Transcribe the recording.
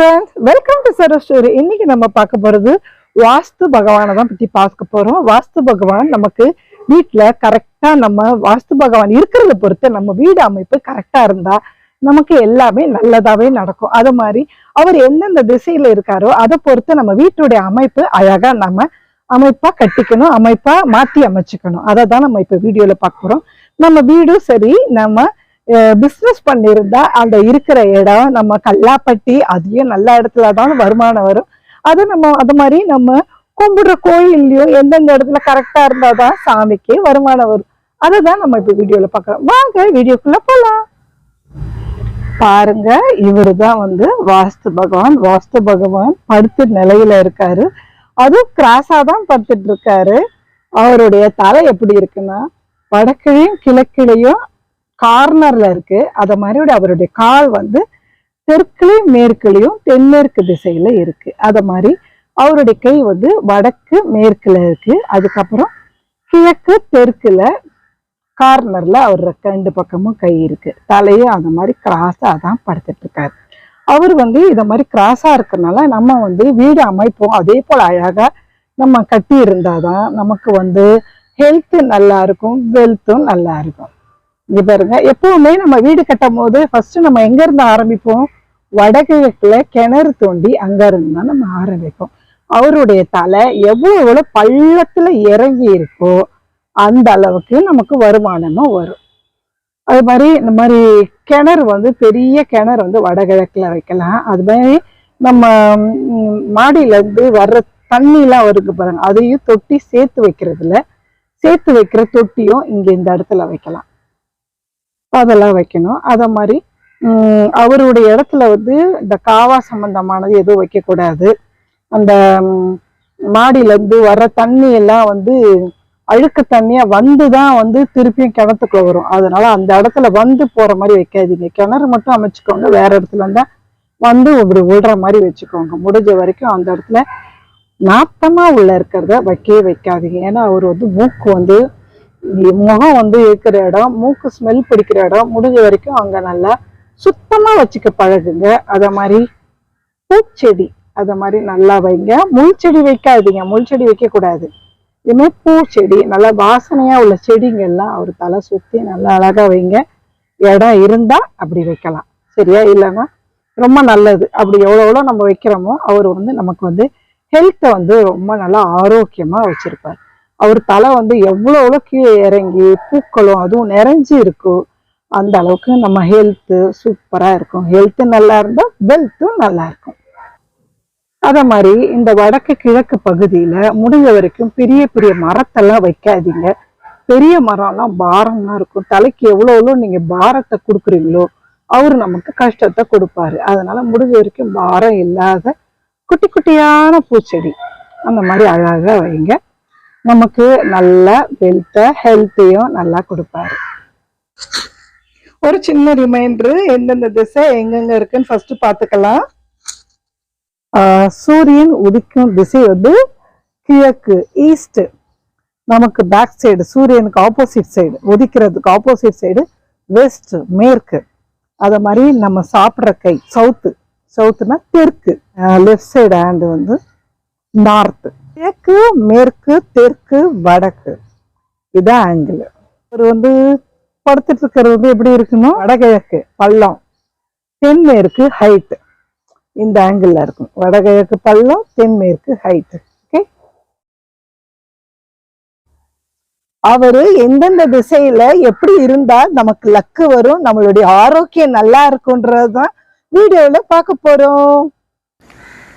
Friends welcome to Saro story இன்னைக்கு நம்ம பார்க்க போறது வாஸ்து பகவானை தான் பற்றி பார்க்க போறோம். வாஸ்து பகவான் நமக்கு வீட்டில் கரெக்டாக நம்ம வாஸ்து பகவான் இருக்கிறத பொறுத்து நம்ம வீடு அமைப்பு கரெக்டாக இருந்தால் நமக்கு எல்லாமே நல்லதாகவே நடக்கும். அது மாதிரி அவர் எந்தெந்த திசையில் இருக்காரோ அதை பொறுத்து நம்ம வீட்டுடைய அமைப்பு அழகாக நம்ம அமைப்பாக கட்டிக்கணும் அமைப்பாக மாற்றி அமைச்சுக்கணும். அதை தான் நம்ம இப்போ வீடியோவில் பார்க்க போகிறோம் நம்ம வீடும் சரி நம்ம பிஸ்னஸ் பண்ணியிருந்தா அந்த இருக்கிற இடம் நம்ம கல்லாப்பட்டி அதையும் நல்ல இடத்துல தான் வருமானம் வரும். அது நம்ம அது மாதிரி நம்ம கும்பிடுற கோயில்லையும் எந்தெந்த இடத்துல கரெக்டா இருந்தாதான் சாமிக்கு வருமானம் வரும். அதை தான் நம்ம இப்போ வீடியோல பார்க்கலாம் வாங்க வீடியோக்குள்ள போலாம். பாருங்க இவர் தான் வந்து வாஸ்து பகவான். வாஸ்து பகவான் படுத்த நிலையில இருக்காரு. அதுவும் கிராஸா தான் படுத்துட்டு இருக்காரு. அவருடைய தலை எப்படி இருக்குன்னா வடக்கிழையும் கிழக்கிழையும் கார்னர்ல இருக்கு. அத மாதிரி அவருடைய கால் வந்து தெற்குலையும் மேற்குலையும் தென்மேற்கு திசையில இருக்கு. அத மாதிரி அவருடைய கை வந்து வடக்கு மேற்குல இருக்கு. அதுக்கப்புறம் கிழக்கு தெற்குல கார்னர்ல அவர் ரெண்டு பக்கமும் கை இருக்கு. தலையும் அந்த மாதிரி கிராஸா தான் படுத்துட்டு இருக்காரு. அவர் வந்து இதை மாதிரி கிராஸா இருக்கிறனால நம்ம வந்து வீடு அமைப்போம். அதே போல அழகா நம்ம கட்டி இருந்தாதான் நமக்கு வந்து ஹெல்த்தும் நல்லா இருக்கும் வெல்த்தும் நல்லா இருக்கும். இங்க பாருங்க. எப்பவுமே நம்ம வீடு கட்டும் போது ஃபர்ஸ்ட் நம்ம எங்க இருந்து ஆரம்பிப்போம்? வடகிழக்குல கிணறு தோண்டி அங்க இருந்து தான் நம்ம ஆரம்பிப்போம். அவருடைய தலை எவ்வளவு எவ்வளவு பள்ளத்துல இறங்கி இருக்கோ அந்த அளவுக்கு நமக்கு வருமானமும் வரும். அது மாதிரி இந்த மாதிரி கிணறு வந்து பெரிய கிணறு வந்து வடகிழக்குல வைக்கலாம். அது மாதிரி நம்ம ம், மாடியில இருந்து வர்ற தண்ணிலாம் இருக்கு பாருங்க. அதையும் தொட்டி சேர்த்து வைக்கிறதுல சேர்த்து வைக்கிற தொட்டியும் இங்க இந்த இடத்துல வைக்கலாம். அதெல்லாம் வைக்கணும். அதை மாதிரி அவருடைய இடத்துல வந்து இந்த காவா சம்பந்தமானது எதுவும் வைக்கக்கூடாது. அந்த மாடியிலேருந்து வர்ற தண்ணி எல்லாம் வந்து அழுக்கு தண்ணியாக வந்து தான் வந்து திருப்பியும் கிணத்துக்குள்ள வரும். அதனால அந்த இடத்துல வந்து போகிற மாதிரி வைக்காதீங்க. கிணறு மட்டும் அமைச்சுக்கோங்க. வேற இடத்துல இருந்தால் வந்து இப்படி விடுற மாதிரி வச்சுக்கோங்க. முடிஞ்ச வரைக்கும் அந்த இடத்துல நாட்டமா உள்ள இருக்கிறத வைக்கவே வைக்காதீங்க. ஏன்னா அவர் வந்து மூக்கு வந்து முகம் வந்து இருக்கிற இடம் மூக்கு ஸ்மெல் பிடிக்கிற இடம் முடிஞ்ச வரைக்கும் அங்க நல்லா சுத்தமா வச்சுக்க பழகுங்க. அத மாதிரி பூச்செடி அத மாதிரி நல்லா வைங்க. முள் செடி வைக்காதீங்க. முள் செடி வைக்க கூடாது பூச்செடி நல்லா வாசனையா உள்ள செடிங்க எல்லாம் அவர் தலை சுத்தி நல்லா அழகா வைங்க. இடம் இருந்தா அப்படி வைக்கலாம். சரியா? இல்லைன்னா ரொம்ப நல்லது. அப்படி எவ்வளோ எவ்வளோ நம்ம வைக்கிறோமோ அவர் வந்து நமக்கு வந்து ஹெல்த்தை வந்து ரொம்ப நல்லா ஆரோக்கியமா வச்சிருப்பாரு. அவர் தலை வந்து எவ்வளோ எவ்வளோ கீழே இறங்கி பூக்களும் அதுவும் நிறைஞ்சு இருக்கும் அந்த அளவுக்கு நம்ம ஹெல்த்து சூப்பராக இருக்கும். ஹெல்த்து நல்லா இருந்தால் வெல்த்தும் நல்லா இருக்கும். அதே மாதிரி இந்த வடக்கு கிழக்கு பகுதியில் முடிஞ்ச வரைக்கும் பெரிய பெரிய மரத்தெல்லாம் வைக்காதீங்க. பெரிய மரம்லாம் பாரம்லாம் இருக்கும். தலைக்கு எவ்வளோ எவ்வளோ நீங்கள் பாரத்தை கொடுக்குறீங்களோ அவர் நமக்கு கஷ்டத்தை கொடுப்பாரு. அதனால முடிஞ்ச வரைக்கும் பாரம் இல்லாத குட்டி குட்டியான பூச்செடி. அந்த மாதிரி அழகாக வைங்க. நமக்கு நல்ல வெல்த்தை ஹெல்த்தையும் நல்லா கொடுப்பாரு. ஒரு சின்ன ரிமைண்டர் எந்தெந்த திசை எங்கெங்க இருக்குன்னு ஃபர்ஸ்ட் பார்த்துக்கலாம். சூரியன் உதிக்கும் திசை வந்து கிழக்கு ஈஸ்ட் நமக்கு பேக் சைடு சூரியனுக்கு ஆப்போசிட் சைடு உதிக்கிறதுக்கு ஆப்போசிட் சைடு வெஸ்ட் மேற்கு. அத மாதிரி நம்ம சாப்பிட்ற கை சவுத்து சவுத்துனா தெற்கு. லெஃப்ட் சைடு ஹேண்டு வந்து நார்த்து கிழக்கு மேற்கு தெற்கு வடக்கு. இதான் ஆங்கிள் ஒரு வந்து படுத்துட்டு இருக்கிறது வந்து எப்படி இருக்கணும் வடகிழக்கு பள்ளம். தென்மேற்கு ஹைட் இந்த ஆங்கிள் இருக்கும். வடகிழக்கு பள்ளம் தென்மேற்கு ஹைட் ஓகே அவரு எந்தெந்த திசையில எப்படி இருந்தா நமக்கு லக்கு வரும் நம்மளுடைய ஆரோக்கியம் நல்லா இருக்கும்ன்றதுதான் வீடியோல பார்க்க போறோம்.